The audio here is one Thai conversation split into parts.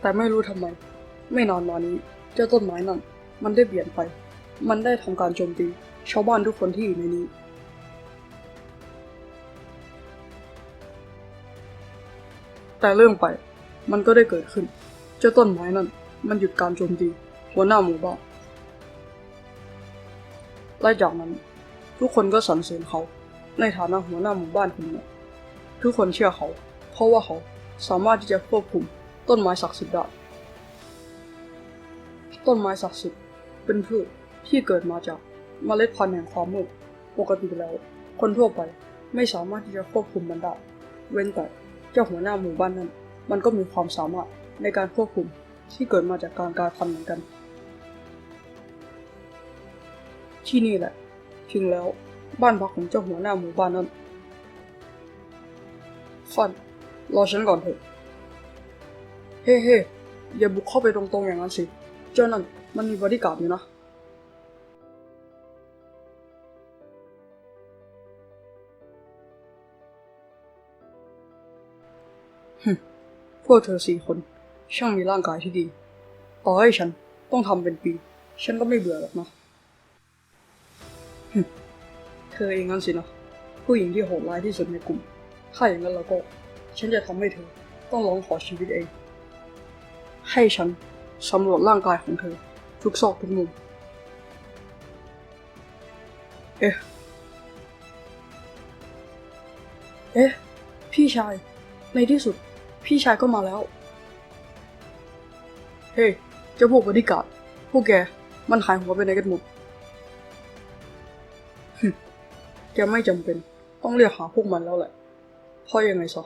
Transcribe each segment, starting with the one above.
แต่ไม่รู้ทำไม ไม่นานมานี้เจ้าต้นไม้นั่น มันได้เปลี่ยนไป มันได้ทำการโจมตี ชาวบ้านทุกคนที่อยู่ในนี้ แต่เรื่องไป มันก็ได้เกิดขึ้น เจ้าต้นไม้นั่น มันหยุดการโจมตี หัวหน้าหมู่บ้านและจากนั้น ทุกคนก็สรรเสริญเขา ในฐานะหัวหน้าหมู่บ้านคนหนึ่งทุกคนเชื่อเขา เพราะว่าเขาสามารถที่จะควบคุม ต้นไม้ศักดิ์สิทธิ์ได้ ต้นไม้ศักดิ์สิทธิ์เป็นพืชที่เกิดมาจากเมล็ดพันธุ์แห่งความมืดปกติแล้ว คนทั่วไปไม่สามารถที่จะควบคุมมันได้ เว้นแต่เจ้าหัวหน้าหมู่บ้านนั้น มันก็มีความสามารถในการควบคุมที่เกิดมาจากการกลายพันธุ์เหมือนกัน ที่นี่แหละถึงแล้วบ้านพักของเจ้าหัวหน้าหมู่บ้านนั้นฟันรอฉันก่อนเถอะ ฮ้เฮ้อย่าบุกเข้าไปตรงๆอย่างนั้นสิ เจ้านั่นมันมีบริการดอยู่นะฮึพวกเธอสี่คน ช่างมีร่างกายที่ดี ต่อให้ฉันต้องทำเป็นปี ฉันก็ไม่เบื่อหรอกนะฮึเธอเองงั้นสินะ ผู้หญิงที่โหดร้ายที่สุดในกลุ่ม ถ้าอย่างนั้นแล้วก็ ฉันจะทำให้เธอ ต้องร้องขอชีวิตเอง ให้ฉันสำรวจร่างกายของเธอ ทุกซอกทุกมุม เอ๊ะ เอ๊ะ พี่ชาย ในที่สุด พี่ชายก็มาแล้ว เฮ้ยเจ้าพวกบริการพวกแก มันหายหัวไปไหนกันหมดหึแกไม่จำเป็น ต้องเรียกหาพวกมันแล้วแหละเพราะยังไงซะ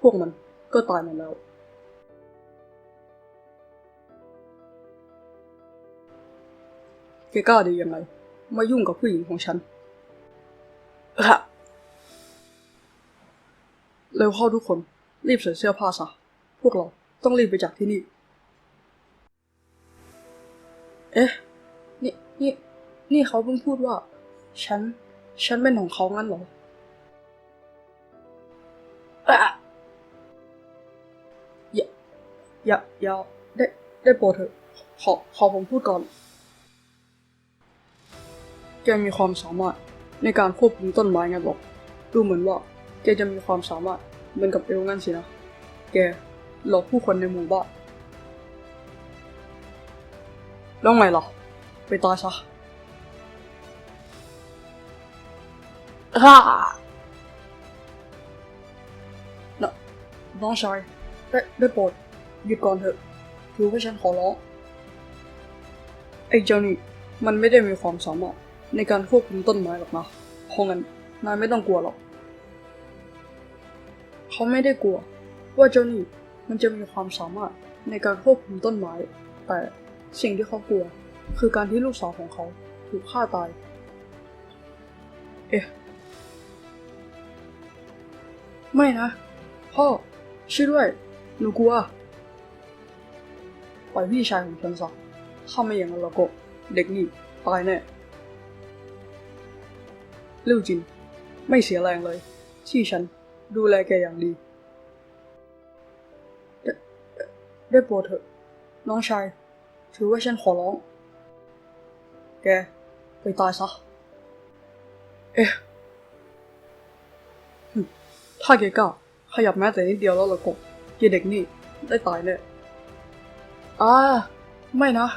พวกมันก็ตายมดแล้ว แกกล้าได้ยังไง มายุ่งกับผู้หญิงของฉันอะเร็วเข้าทุกคน รีบใส่เสื้อผ้าซะ พวกเราต้องรีบไปจากที่นี่ เอ๊ะ นี่ นี่ นี่เขาเพิ่งพูดว่า ฉัน ฉันเป็นของเขางั้นเหรออะอย่า อย่า อย่า ได้ ได้โปรดเถอะ ขอ ขอผมพูดก่อน แกมีความสามารถในการควบคุมต้นไม้ไงบอกดูเหมือนว่า แกจะมีความสามารถเหมือนกับเอลงั้นสินะ แกหลอกผู้คนในหมู่บ้านแล้วไงล่ะ ไปตายซะฮ่านะน้องชายได้ได้โปรดหยุดก่อนเถอะถือว่าฉันขอร้องไอ้เจ้านี่มันไม่ได้มีความสามารถ ในการควบคุมต้นไม้หรอกนะเพราะงั้นนายไม่ต้องกลัวหรอก เขาไม่ได้กลัว ว่าเจ้านี่มันจะมีความสามารถในการควบคุมต้นไม้ แต่สิ่งที่เขากลัว คือการที่ลูกสาวของเขาถูกฆ่าตาย เอ๊ะ ไม่นะ พ่อ ช่วยด้วย หนูกลัว ปล่อยพี่ชายของฉันซะถ้าไม่อย่างนั้นแล้วก็ เด็กนี่ตายแน่ ลิ่จิน ไม่เสียแรงเลย ที่ฉันดูแลแกอย่างดี ได้โปรดเถอะ น้องชาย ถือว่าฉันขอร้อง แก ไปตายซะ เอ๊ะถ้าแกกล้าขยับแม้แต่นิดเดียวแล้วละก็เกเด็กนี่ ได้ตายแน่อ่าไม่นะ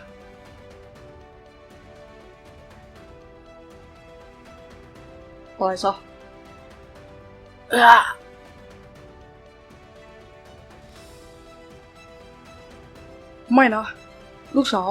ตายซะอ่าไม่นะ ลูกสาว